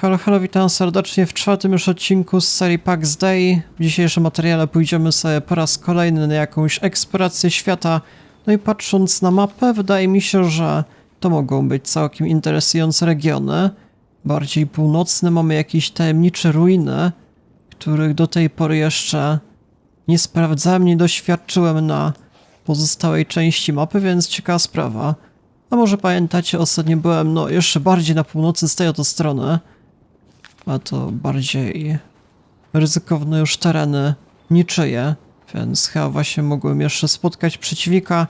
Halo, halo, witam serdecznie w czwartym już odcinku z serii Pax Day. W dzisiejszym materiale pójdziemy sobie po raz kolejny na jakąś eksplorację świata. No i patrząc na mapę, wydaje mi się, że to mogą być całkiem interesujące regiony. Bardziej północne mamy jakieś tajemnicze ruiny, których do tej pory jeszcze nie sprawdzałem, nie doświadczyłem na pozostałej części mapy, więc ciekawa sprawa. A może pamiętacie, ostatnio byłem no jeszcze bardziej na północy z tej oto strony, a to bardziej ryzykowne już tereny niczyje, więc chyba właśnie mogłem jeszcze spotkać przeciwnika.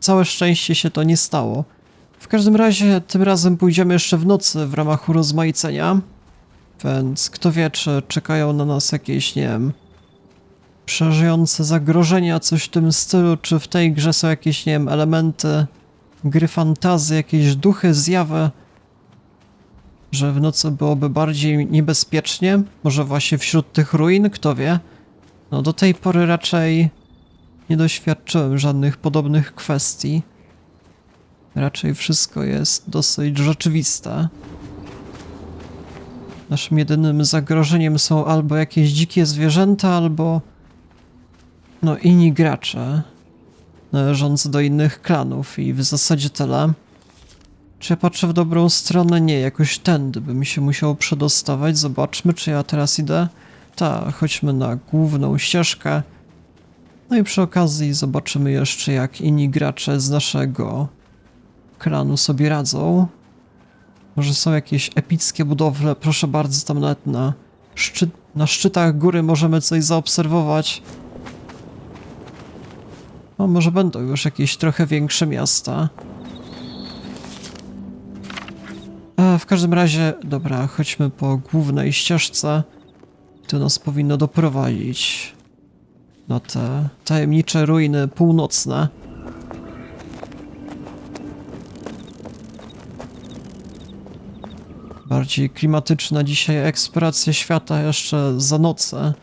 Całe szczęście się to nie stało. W każdym razie tym razem pójdziemy jeszcze w nocy w ramach urozmaicenia, więc kto wie, czy czekają na nas jakieś, nie wiem, przeżyjące zagrożenia, coś w tym stylu, czy w tej grze są jakieś, nie wiem, elementy gry fantazy, jakieś duchy, zjawy, że w nocy byłoby bardziej niebezpiecznie, może właśnie wśród tych ruin, kto wie. No do tej pory raczej nie doświadczyłem żadnych podobnych kwestii. Raczej wszystko jest dosyć rzeczywiste. Naszym jedynym zagrożeniem są albo jakieś dzikie zwierzęta, albo no inni gracze należący do innych klanów i w zasadzie tyle. Czy ja patrzę w dobrą stronę? Nie, jakoś tędy by mi się musiało przedostawać. Zobaczmy, czy ja teraz idę. Tak, chodźmy na główną ścieżkę. No i przy okazji zobaczymy jeszcze, jak inni gracze z naszego klanu sobie radzą. Może są jakieś epickie budowle, proszę bardzo, tam nawet na, na szczytach góry możemy coś zaobserwować. O, może będą już jakieś trochę większe miasta. A, w każdym razie, dobra, chodźmy po głównej ścieżce. To nas powinno doprowadzić na te tajemnicze ruiny północne. Bardziej klimatyczna dzisiaj eksploracja świata jeszcze za noce.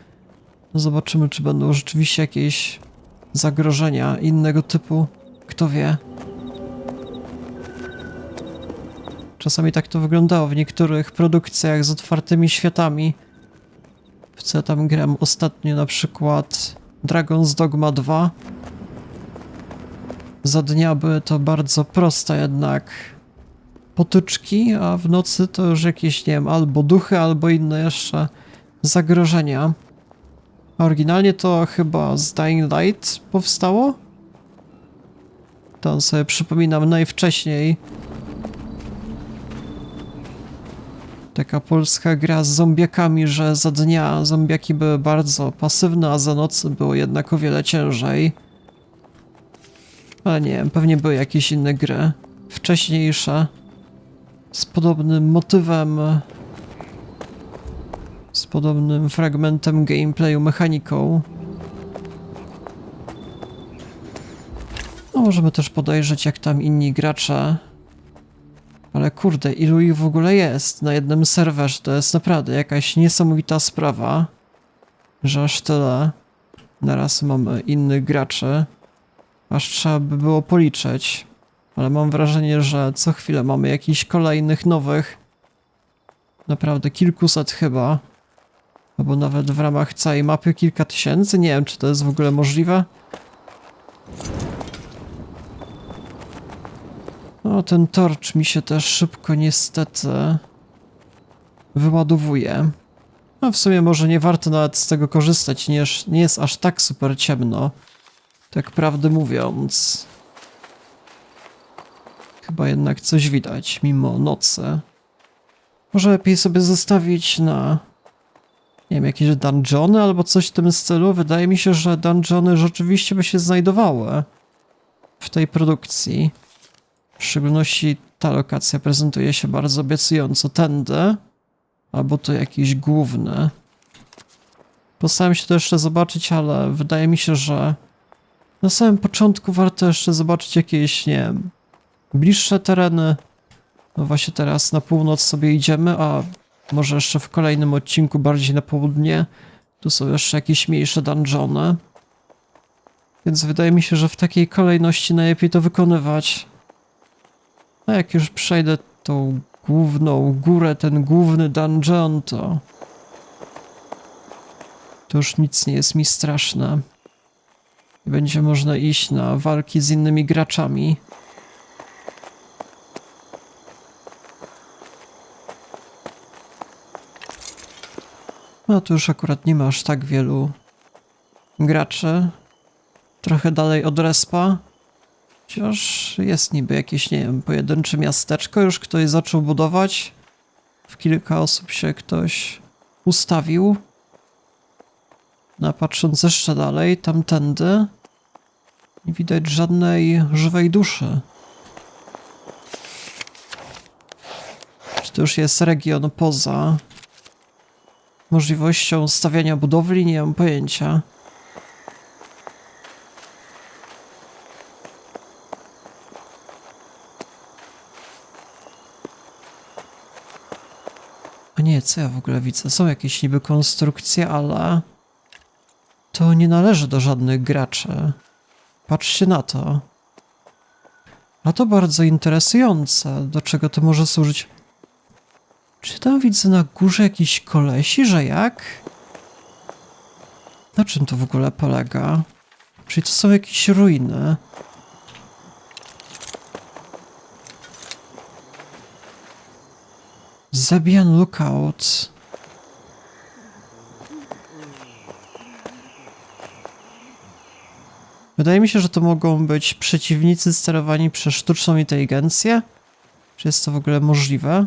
Zobaczymy, czy będą rzeczywiście jakieś zagrożenia innego typu. Kto wie? Czasami tak to wyglądało w niektórych produkcjach z otwartymi światami. W co tam gram ostatnio na przykład Dragon's Dogma 2. Za dnia były to bardzo proste jednak potyczki, a w nocy to już jakieś, nie wiem, albo duchy, albo inne jeszcze zagrożenia. Oryginalnie to chyba z Dying Light powstało? To sobie przypominam najwcześniej. Taka polska gra z zombiakami, że za dnia zombiaki były bardzo pasywne, a za nocy było jednak o wiele ciężej. Ale nie wiem, pewnie były jakieś inne gry. Wcześniejsze. Z podobnym motywem z podobnym fragmentem gameplayu, mechaniką. No, możemy też podejrzeć, jak tam inni gracze. Ale kurde, ilu ich w ogóle jest na jednym serwerze? To jest naprawdę jakaś niesamowita sprawa, że aż tyle. Naraz mamy innych graczy. Aż trzeba by było policzyć. Ale mam wrażenie, że co chwilę mamy jakichś kolejnych nowych. Naprawdę kilkuset chyba. Albo nawet w ramach całej mapy kilka tysięcy. Nie wiem, czy to jest w ogóle możliwe. O, ten torcz mi się też szybko niestety wyładowuje. No w sumie może nie warto nawet z tego korzystać, nie, nie jest aż tak super ciemno. Tak prawdę mówiąc. Chyba jednak coś widać mimo nocy. Może lepiej sobie zostawić na nie wiem, jakieś dungeony albo coś w tym stylu. Wydaje mi się, że dungeony rzeczywiście by się znajdowały w tej produkcji. W szczególności ta lokacja prezentuje się bardzo obiecująco tędy, albo to jakiś główny. Postaram się to jeszcze zobaczyć, ale wydaje mi się, że na samym początku warto jeszcze zobaczyć jakieś, nie wiem, bliższe tereny. No właśnie teraz na północ sobie idziemy, a może jeszcze w kolejnym odcinku bardziej na południe. Tu są jeszcze jakieś mniejsze dungeony. Więc wydaje mi się, że w takiej kolejności najlepiej to wykonywać. A jak już przejdę tą główną górę, ten główny dungeon, to... To już nic nie jest mi straszne. I będzie można iść na walki z innymi graczami. No tu już akurat nie ma aż tak wielu graczy. Trochę dalej od respa. Chociaż jest niby jakieś, nie wiem, pojedyncze miasteczko. Już ktoś zaczął budować. W kilka osób się ktoś ustawił. No, patrząc jeszcze dalej, tamtędy, nie widać żadnej żywej duszy. Czy to już jest region poza możliwością stawiania budowli? Nie mam pojęcia. A co ja w ogóle widzę? Są jakieś niby konstrukcje, ale to nie należy do żadnych graczy. Patrzcie na to. A to bardzo interesujące. Do czego to może służyć? Czy tam widzę na górze jakiś kolesi, że jak? Na czym to w ogóle polega? Czyli to są jakieś ruiny. Zabijan Lookout. Wydaje mi się, że to mogą być przeciwnicy sterowani przez sztuczną inteligencję. Czy jest to w ogóle możliwe?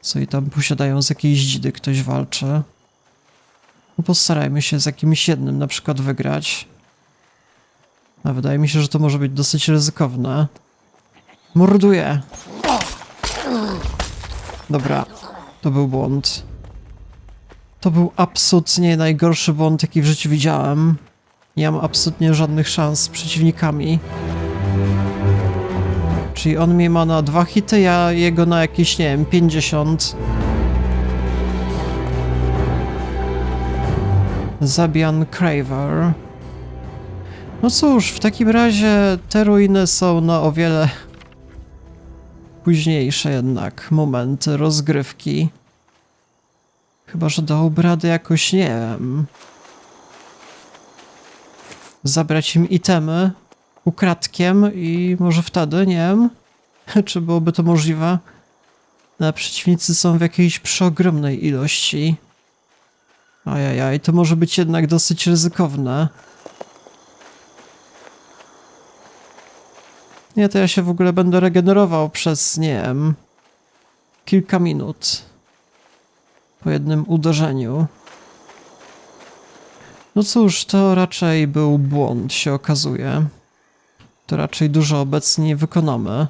Co i tam posiadają z jakiejś dzidy ktoś walczy. No postarajmy się z jakimś jednym na przykład wygrać. A wydaje mi się, że to może być dosyć ryzykowne. Morduję! Dobra, to był błąd. To był absolutnie najgorszy błąd, jaki w życiu widziałem. Nie mam absolutnie żadnych szans z przeciwnikami. Czyli on mnie ma na dwa hity, ja jego na jakieś, nie wiem, 50. Zabian Craver. No cóż, w takim razie te ruiny są na o wiele późniejsze jednak momenty rozgrywki. Chyba, że dałoby radę jakoś, nie wiem, zabrać im itemy ukradkiem i może wtedy, nie wiem, czy byłoby to możliwe. Ale przeciwnicy są w jakiejś przeogromnej ilości. Ajajaj, to może być jednak dosyć ryzykowne. Nie, to ja się w ogóle będę regenerował przez, nie wiem, kilka minut. Po jednym uderzeniu. No cóż, to raczej był błąd, się okazuje. To raczej dużo obecnie nie wykonamy.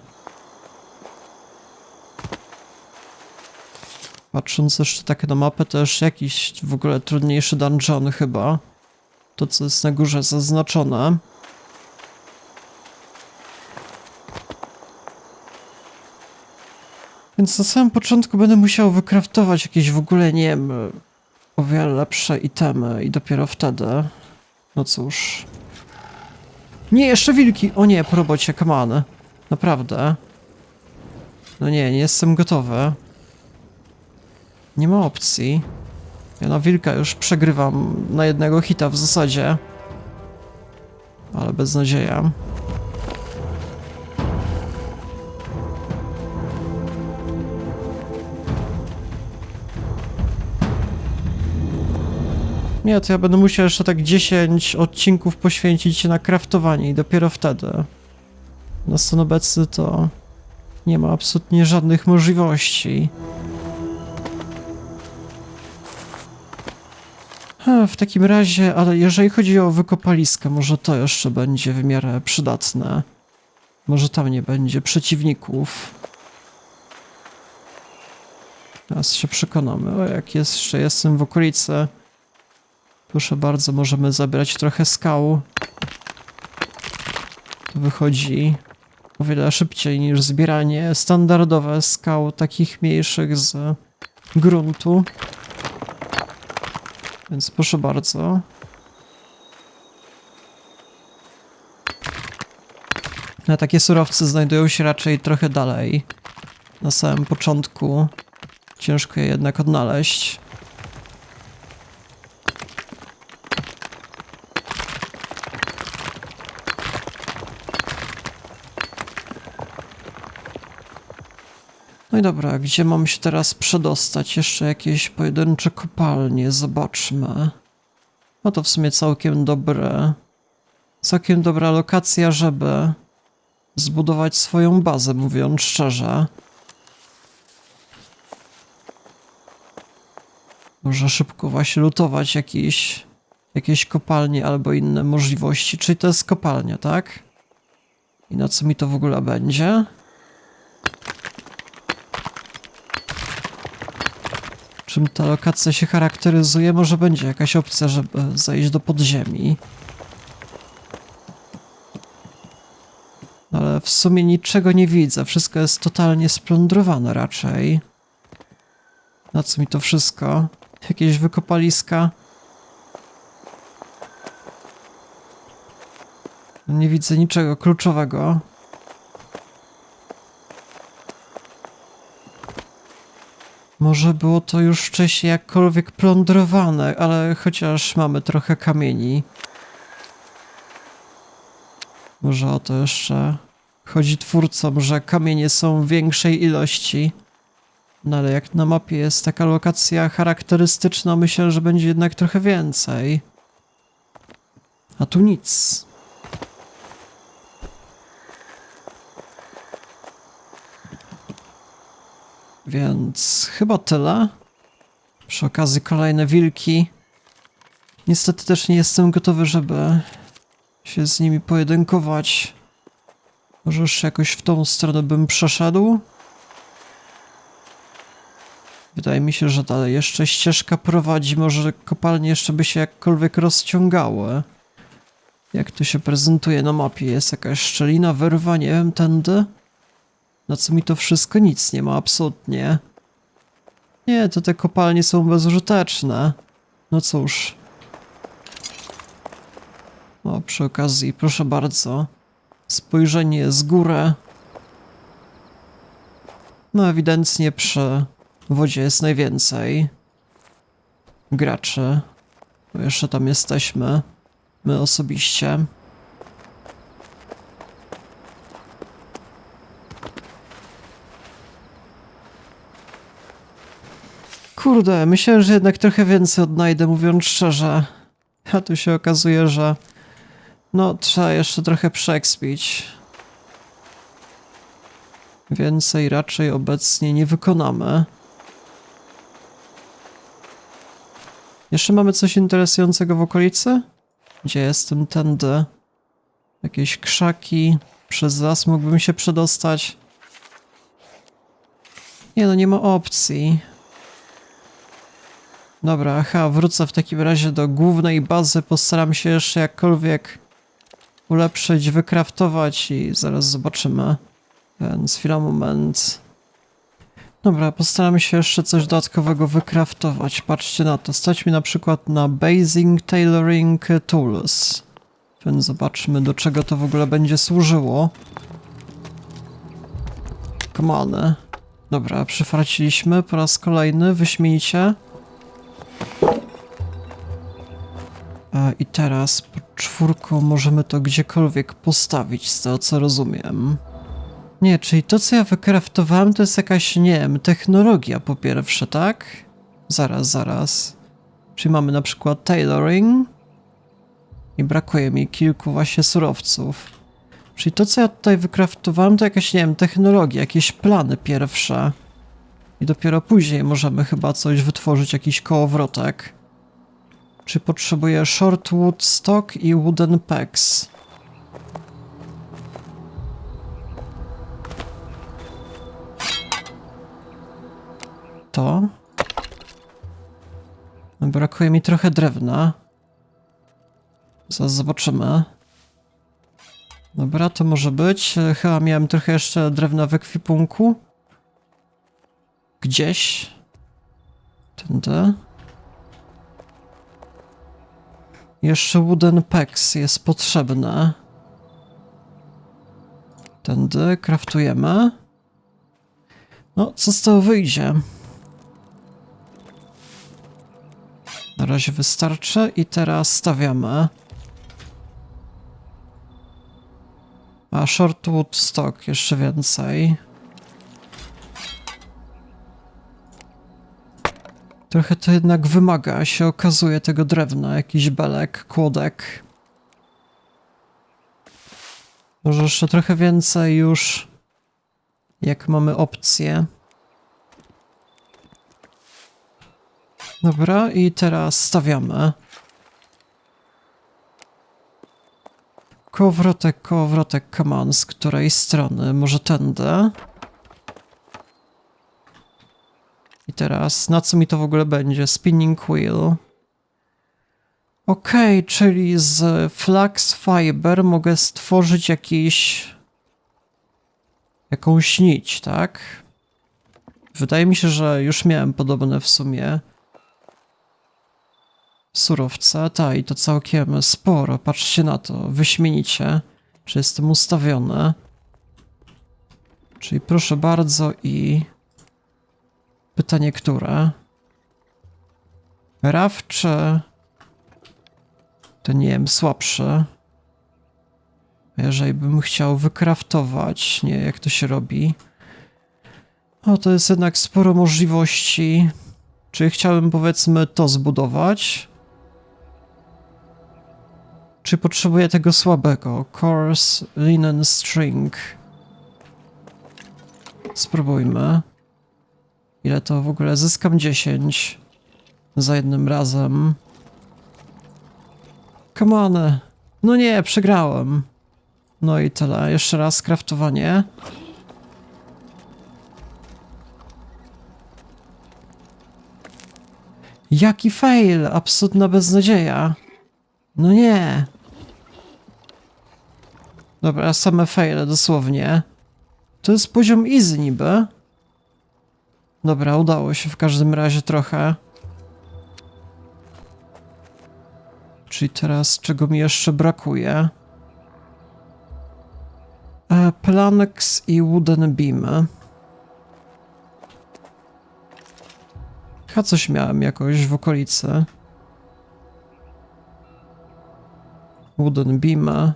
Patrząc jeszcze tak na mapę, już jakiś w ogóle trudniejszy dungeon chyba. To, co jest na górze zaznaczone. Więc na samym początku będę musiał wykraftować jakieś w ogóle, nie wiem, o wiele lepsze itemy i dopiero wtedy... No cóż... Nie, jeszcze wilki! O nie, po robocie, come on. Naprawdę. No nie, nie jestem gotowy. Nie ma opcji. Ja na wilka już przegrywam na jednego hita w zasadzie. Ale bez nadzieja. Nie, to ja będę musiał jeszcze tak 10 odcinków poświęcić na kraftowanie i dopiero wtedy. Na stan obecny to nie ma absolutnie żadnych możliwości. W takim razie, ale jeżeli chodzi o wykopaliska, może to jeszcze będzie w miarę przydatne. Może tam nie będzie przeciwników. Teraz się przekonamy. O, jak jeszcze jestem w okolicy. Proszę bardzo, możemy zabrać trochę skał. To wychodzi o wiele szybciej niż zbieranie standardowe skał takich mniejszych z gruntu. Więc proszę bardzo. Na takie surowce znajdują się raczej trochę dalej na samym początku. Ciężko je jednak odnaleźć. No i dobra, gdzie mam się teraz przedostać? Jeszcze jakieś pojedyncze kopalnie, zobaczmy. No to w sumie całkiem dobre. Całkiem dobra lokacja, żeby zbudować swoją bazę, mówiąc szczerze. Może szybko właśnie lutować jakieś, jakieś kopalnie albo inne możliwości. Czyli to jest kopalnia, tak? I na co mi to w ogóle będzie? Czym ta lokacja się charakteryzuje? Może będzie jakaś opcja, żeby zejść do podziemi. Ale w sumie niczego nie widzę. Wszystko jest totalnie splądrowane raczej. Na co mi to wszystko? Jakieś wykopaliska? Nie widzę niczego kluczowego. Może było to już wcześniej jakkolwiek plądrowane, ale chociaż mamy trochę kamieni. Może o to jeszcze chodzi twórcom, że kamienie są w większej ilości. No ale jak na mapie jest taka lokacja charakterystyczna, myślę, że będzie jednak trochę więcej. A tu nic. Więc chyba tyle. Przy okazji kolejne wilki. Niestety też nie jestem gotowy, żeby się z nimi pojedynkować. Może już jakoś w tą stronę bym przeszedł? Wydaje mi się, że dalej jeszcze ścieżka prowadzi. Może kopalnie jeszcze by się jakkolwiek rozciągały. Jak to się prezentuje na mapie? Jest jakaś szczelina, wyrwa, nie wiem, tędy? Na co mi to wszystko? Nic nie ma, absolutnie. Nie, to te kopalnie są bezużyteczne. No cóż. O, przy okazji, proszę bardzo. Spojrzenie z góry. No, ewidentnie przy wodzie jest najwięcej graczy. Jeszcze tam jesteśmy. My osobiście. Kurde, myślałem, że jednak trochę więcej odnajdę, mówiąc szczerze. A tu się okazuje, że no, trzeba jeszcze trochę przeekspić. Więcej raczej obecnie nie wykonamy. Jeszcze mamy coś interesującego w okolicy? Gdzie jestem? Tędy. Jakieś krzaki. Przez las mógłbym się przedostać. Nie no, nie ma opcji. Dobra, aha, wrócę w takim razie do głównej bazy. Postaram się jeszcze jakkolwiek ulepszyć, wykraftować i zaraz zobaczymy. Więc chwila, moment. Dobra, postaram się jeszcze coś dodatkowego wykraftować. Patrzcie na to. Stać mi na przykład na Basing Tailoring Tools. Więc zobaczmy, do czego to w ogóle będzie służyło. Komany. Dobra, przyfarciliśmy po raz kolejny, wyśmienicie. I teraz pod czwórką możemy to gdziekolwiek postawić, z tego co rozumiem. Nie, czyli to co ja wykraftowałem to jest jakaś, nie wiem, technologia po pierwsze, tak? Zaraz, zaraz. Czyli mamy na przykład tailoring i brakuje mi kilku właśnie surowców. Czyli to co ja tutaj wykraftowałem to jakaś, nie wiem, technologia, jakieś plany pierwsze. I dopiero później możemy chyba coś wytworzyć, jakiś kołowrotek. Czy potrzebuję shortwood stock i wooden pegs? To? Brakuje mi trochę drewna. Zaraz zobaczymy. Dobra, to może być. Chyba miałem trochę jeszcze drewna w ekwipunku. Gdzieś. Tędy. Jeszcze wooden pegs jest potrzebne. Tędy kraftujemy. No, co z tego wyjdzie? Na razie wystarczy i teraz stawiamy. A shortwood stock jeszcze więcej. Trochę to jednak wymaga, się okazuje tego drewna, jakiś belek, kłodek. Może jeszcze trochę więcej już, jak mamy opcję. Dobra, i teraz stawiamy. Kołowrotek, come on, z której strony? Może tędy? I teraz, na co mi to w ogóle będzie? Spinning wheel. Okej, czyli z flax fiber mogę stworzyć jakiś... jakąś nić, tak? Wydaje mi się, że już miałem podobne w sumie surowce. Tak, i to całkiem sporo. Patrzcie na to, wyśmienicie. Czy jestem ustawiony? Czyli proszę bardzo i... Pytanie, które? RAF czy... Nie wiem, słabszy? Jeżeli bym chciał wykraftować, nie, jak to się robi. O, to jest jednak sporo możliwości. Czy chciałem, powiedzmy, to zbudować? Czy potrzebuję tego słabego? Coarse linen string. Spróbujmy. Ile to w ogóle? Zyskam 10 za jednym razem. Come on. No nie, przegrałem. No i tyle. Jeszcze raz kraftowanie. Jaki fail! Absolutna beznadzieja. No nie. Dobra, same faile dosłownie. To jest poziom easy niby. Dobra, udało się w każdym razie trochę. Czyli teraz czego mi jeszcze brakuje? E, Planks i Wooden Beam. Chyba coś miałem jakoś w okolicy. Wooden Beam.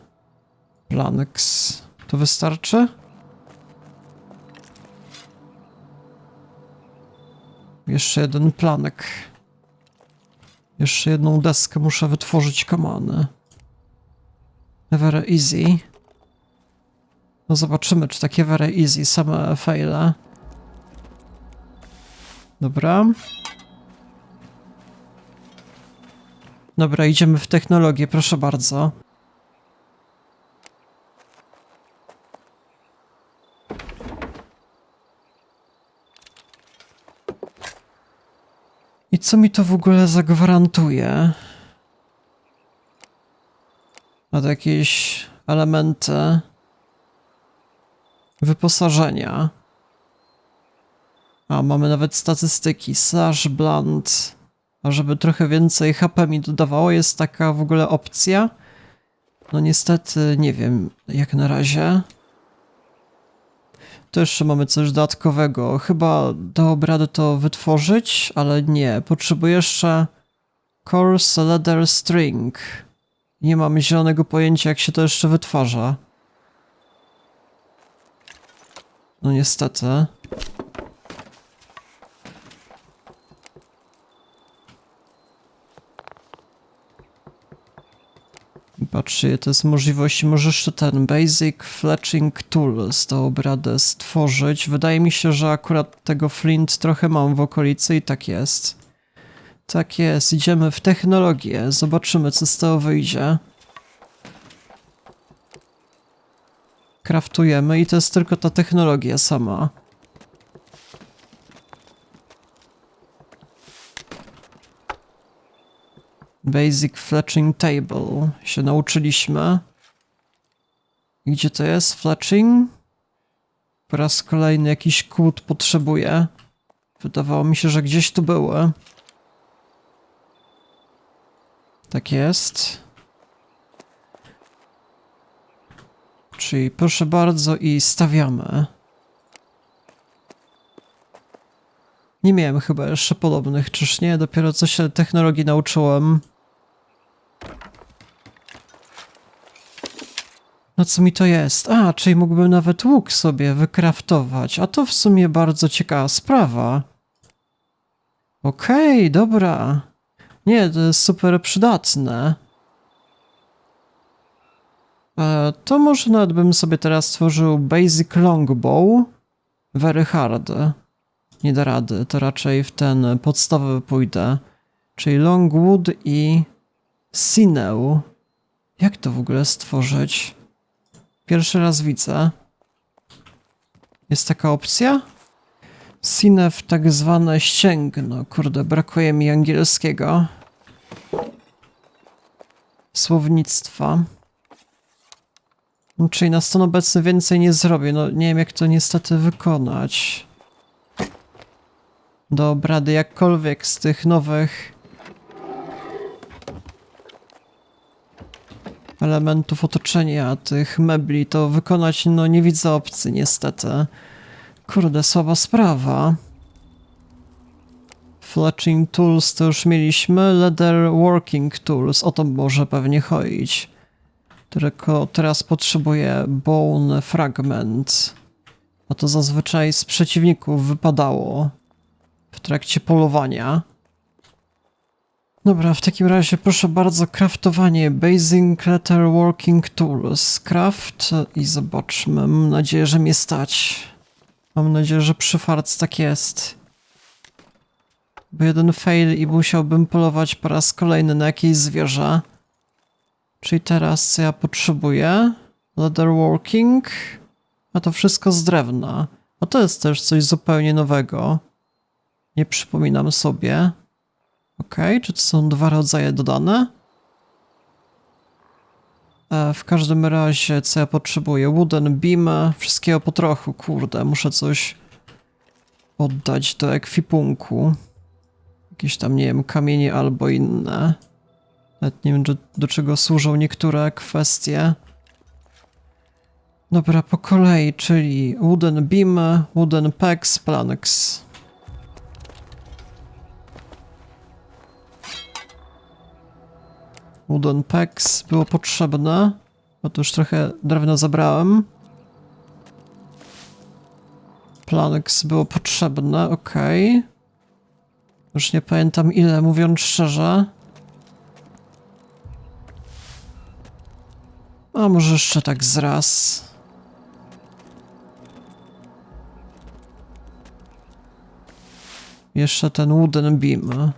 Planks. To wystarczy? Jeszcze jeden planek. Jeszcze jedną deskę muszę wytworzyć kamany. Very easy. No zobaczymy, czy takie very easy same faile. Dobra. Dobra, idziemy w technologię, proszę bardzo. Co mi to w ogóle zagwarantuje? Od jakieś elementy wyposażenia. A, mamy nawet statystyki. Slash blunt. A żeby trochę więcej HP mi dodawało, jest taka w ogóle opcja? No niestety, nie wiem, jak na razie. Jeszcze mamy coś dodatkowego. Chyba dałoby radę to wytworzyć, ale nie. Potrzebuję jeszcze coarse leather string. Nie mam zielonego pojęcia, jak się to jeszcze wytwarza. No niestety. Patrzcie, to jest możliwość, może jeszcze ten Basic Fletching Tool dałoby radę stworzyć. Wydaje mi się, że akurat tego flint trochę mam w okolicy i tak jest. Tak jest, idziemy w technologię, zobaczymy co z tego wyjdzie. Kraftujemy i to jest tylko ta technologia sama. Basic Fletching Table się nauczyliśmy. Gdzie to jest? Fletching? Po raz kolejny jakiś kłód potrzebuję. Wydawało mi się, że gdzieś tu były. Tak jest. Czyli proszę bardzo i stawiamy. Nie miałem chyba jeszcze podobnych, czyż nie? Dopiero co się technologii nauczyłem. No co mi to jest? A, czyli mógłbym nawet łuk sobie wykraftować, a to w sumie bardzo ciekawa sprawa. Okej, dobra. Nie, to jest super przydatne. E, to może nawet bym sobie teraz stworzył Basic Longbow. Very hard. Nie da rady, to raczej w ten podstawowy pójdę. Czyli Longwood i Sinew. Jak to w ogóle stworzyć? Pierwszy raz widzę. Jest taka opcja? Sinew tak zwane ścięgno. Kurde, brakuje mi angielskiego. Słownictwa. No, Czyli na stan obecny więcej nie zrobię. No nie wiem jak to niestety wykonać. Dobra, to jakkolwiek z tych nowych elementów otoczenia, tych mebli, to wykonać no nie widzę opcji niestety. Kurde, słaba sprawa. Fletching Tools to już mieliśmy, Leather Working Tools, o to może pewnie chodzić. Tylko teraz potrzebuję Bone Fragment. A to zazwyczaj z przeciwników wypadało w trakcie polowania. Dobra, w takim razie proszę bardzo, craftowanie Basic Letter Working Tools. Craft i zobaczmy. Mam nadzieję, że mnie stać. Mam nadzieję, że przy farc tak jest. Bo jeden fail i musiałbym polować po raz kolejny na jakieś zwierzę. Czyli teraz co ja potrzebuję? Leatherworking. A to wszystko z drewna. A to jest też coś zupełnie nowego. Nie przypominam sobie. Ok, czy to są dwa rodzaje dodane? E, w każdym razie, co ja potrzebuję? Wooden beam, wszystkiego po trochu, kurde, muszę coś oddać do ekwipunku. Jakieś tam, nie wiem, kamienie albo inne. Nawet nie wiem, do, do czego służą niektóre kwestie. Dobra, po kolei, czyli wooden beam, wooden pegs, planks. Wooden pegs było potrzebne. Bo to już trochę drewna zabrałem. Planks było potrzebne, okej. Już nie pamiętam ile, mówiąc szczerze. A może jeszcze tak z raz. Jeszcze ten wooden beam.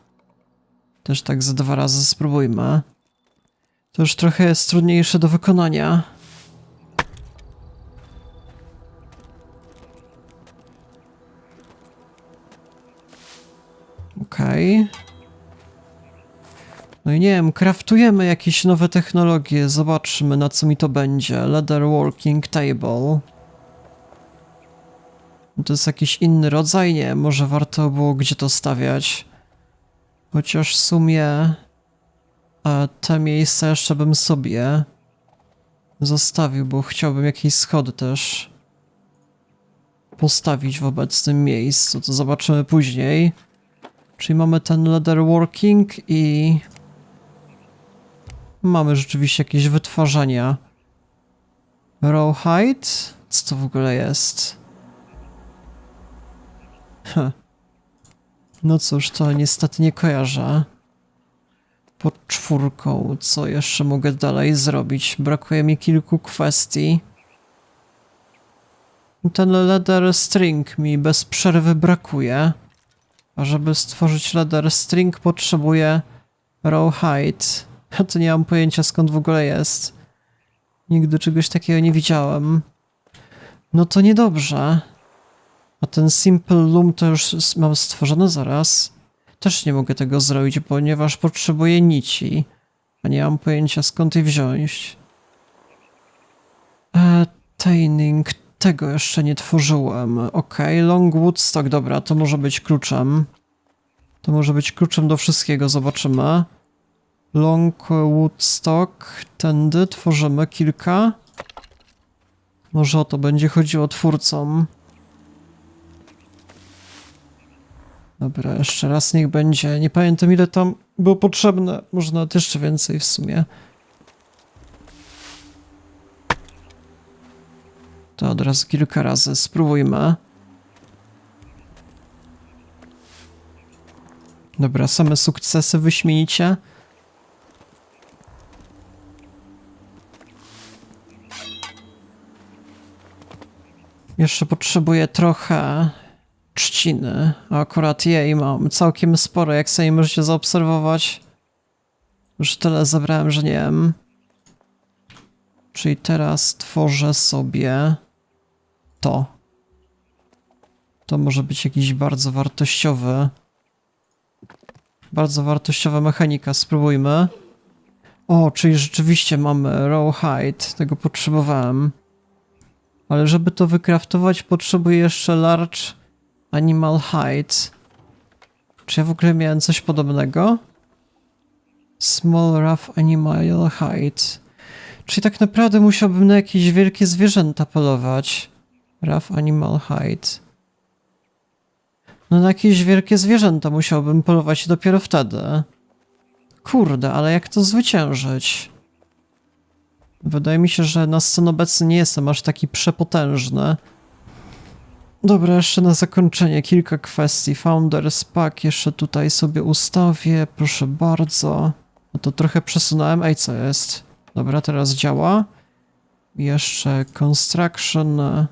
Też tak za dwa razy spróbujmy. To już trochę jest trudniejsze do wykonania. Okej. No i nie wiem, kraftujemy jakieś nowe technologie, zobaczmy na co mi to będzie. Leather Working Table. To jest jakiś inny rodzaj, nie może warto było gdzie to stawiać. Chociaż w sumie... A te miejsca jeszcze bym sobie zostawił, bo chciałbym jakieś schody też postawić w obecnym miejscu. To zobaczymy później. Czyli mamy ten leatherworking i mamy rzeczywiście jakieś wytwarzania. Rawhide? Co to w ogóle jest? Heh. No cóż, to niestety nie kojarzę. Pod czwórką, co jeszcze mogę dalej zrobić? Brakuje mi kilku kwestii. Ten leather string mi bez przerwy brakuje. A żeby stworzyć leather string potrzebuję rawhide. A to nie mam pojęcia skąd w ogóle jest. Nigdy czegoś takiego nie widziałem. No to niedobrze. A ten simple loom to już mam stworzone zaraz. Też nie mogę tego zrobić, ponieważ potrzebuję nici. A nie mam pojęcia skąd je wziąć. E, Taining, tego jeszcze nie tworzyłem. Okej, long woodstock, dobra, to może być kluczem. To może być kluczem do wszystkiego, zobaczymy. Long woodstock, tędy tworzymy kilka. Może o to będzie chodziło twórcom. Dobra, jeszcze raz niech będzie. Nie pamiętam ile tam było potrzebne. Może nawet jeszcze więcej w sumie. To od razu kilka razy spróbujmy. Dobra, same sukcesy wyśmienicie. Jeszcze potrzebuję trochę trzciny. Akurat jej mam całkiem sporo, jak sobie możecie zaobserwować. Już tyle zebrałem, że nie wiem. Czyli teraz tworzę sobie to. To może być jakiś bardzo wartościowy. Bardzo wartościowa mechanika, spróbujmy. O, czyli rzeczywiście mamy rawhide, tego potrzebowałem. Ale żeby to wykraftować, potrzebuję jeszcze large animal hide. Czy ja w ogóle miałem coś podobnego? Small rough animal hide. Czyli tak naprawdę musiałbym na jakieś wielkie zwierzęta polować. Rough animal hide. No na jakieś wielkie zwierzęta musiałbym polować dopiero wtedy. Kurde, ale jak to zwyciężyć? Wydaje mi się, że na scenie obecny nie jestem aż taki przepotężny. Dobra, jeszcze na zakończenie kilka kwestii. Founders Pack jeszcze tutaj sobie ustawię, proszę bardzo. No to trochę przesunąłem. Ej, co jest? Dobra, teraz działa. Jeszcze Construction. A,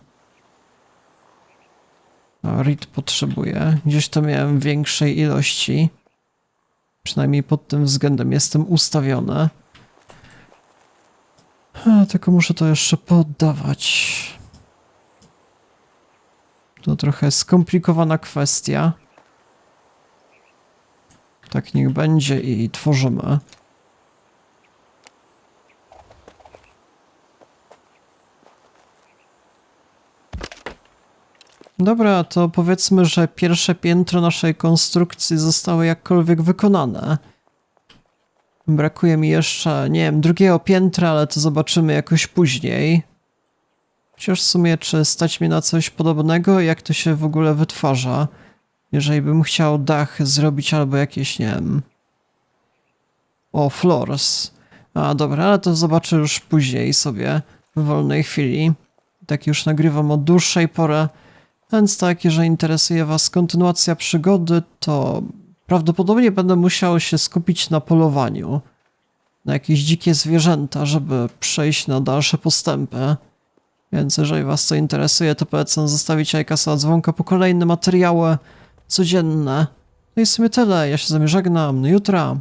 read potrzebuję. Gdzieś to miałem większej ilości. Przynajmniej pod tym względem jestem ustawiony. A, tylko muszę to jeszcze poddawać. To trochę skomplikowana kwestia. Tak niech będzie i tworzymy. Dobra, to powiedzmy, że pierwsze piętro naszej konstrukcji zostało jakkolwiek wykonane. Brakuje mi jeszcze, nie wiem, drugiego piętra, ale to zobaczymy jakoś później. Chociaż w sumie, czy stać mnie na coś podobnego, jak to się w ogóle wytwarza? Jeżeli bym chciał dach zrobić albo jakieś, nie wiem... O, floors. A, dobra, ale to zobaczę już później sobie, w wolnej chwili. Tak już nagrywam od dłuższej pory. Więc tak, jeżeli interesuje Was kontynuacja przygody, to prawdopodobnie będę musiał się skupić na polowaniu. Na jakieś dzikie zwierzęta, żeby przejść na dalsze postępy. Więc jeżeli Was to interesuje, to polecam zostawić jajka z dzwonka po kolejne materiały codzienne. No i w sumie tyle. Ja się z wami żegnam. Do jutra.